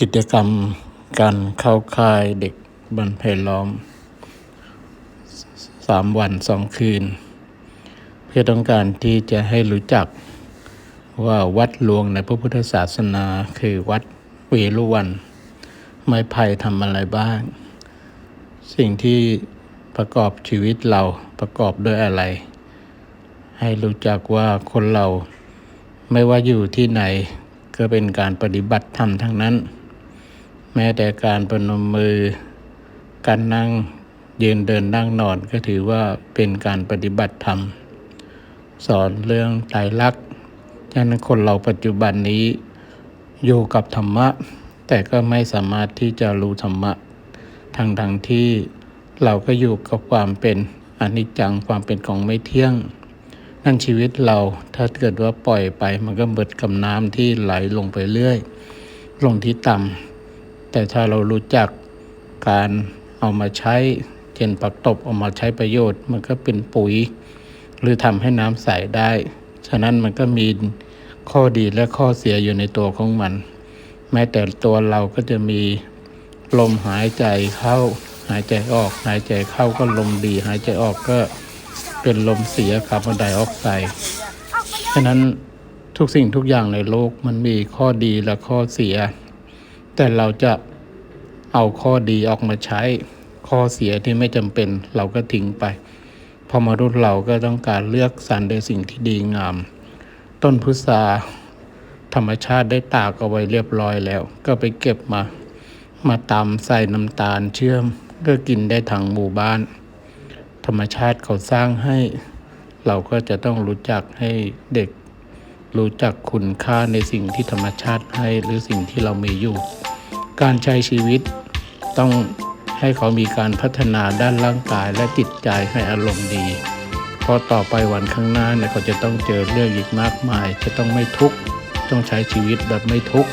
กิจกรรมการเข้าค่ายเด็กบันไพล้อมสามวันสองคืน เพื่อต้องการที่จะให้รู้จักว่าวัดหลวงในพระพุทธศาสนาคือวัดเวรุวัน ไม้ไผ่ทำอะไรบ้าง สิ่งที่ประกอบชีวิตเราประกอบด้วยอะไร ให้รู้จักว่าคนเราไม่ว่าอยู่ที่ไหนก็เป็นการปฏิบัติธรรมทั้งนั้น แม้แต่การประนมมือ การนั่งยืนเดินนั่งนอนก็ถือว่าเป็นการปฏิบัติธรรม สอนเรื่องไตรลักษณ์ฉะนั้นคนเราปัจจุบันนี้อยู่กับธรรมะ แต่ก็ไม่สามารถที่จะรู้ธรรมะทั้งทงที่เราก็อยู่กับความเป็นอนิจจังความเป็นของไม่เที่ยง นั่นชีวิตเราถ้าเกิดว่าปล่อยไปมันก็เบิดกับน้ำที่ไหลลงไปเรื่อย ลงที่ต่ำ แต่ถ้าเรารู้จักการเอามาใช้ เช่นปักตบเอามาใช้ประโยชน์ มันก็เป็นปุ๋ย หรือทำให้น้ำใสได้ ฉะนั้นมันก็มีข้อดีและข้อเสียอยู่ในตัวของมัน แม้แต่ตัวเราก็จะมีลมหายใจเข้า หายใจออก หายใจเข้าก็ลมดี หายใจออกก็เป็นลมเสียคาร์บอนไดออกไซด์ฉะนั้นทุกสิ่งทุกอย่างในโลกมันมีข้อดีและข้อเสีย แต่เราจะเอาข้อดีออกมาใช้ข้อเสียที่ไม่จำเป็นเราก็ทิ้งไป พอมารุ่นเราก็ต้องการเลือกสรรในสิ่งที่ดีงาม ต้นพุทราธรรมชาติได้ตากเอาไว้เรียบร้อยแล้ว ก็ไปเก็บมา มาตำใส่น้ำตาลเชื่อม ก็กินได้ทั้งหมู่บ้าน ธรรมชาติเขาสร้างให้ เราก็จะต้องรู้จักให้เด็ก รู้จักคุณค่าในสิ่งที่ธรรมชาติให้หรือสิ่งที่เรามีอยู่ การใช้ชีวิตต้องให้เขามีการพัฒนาด้านร่างกายและจิตใจให้อารมณ์ดี เพราะต่อไปวันข้างหน้าเนี่ยเขาจะต้องเจอเรื่องอีกมากมาย จะต้องไม่ทุกข์ต้องใช้ชีวิตแบบไม่ทุกข์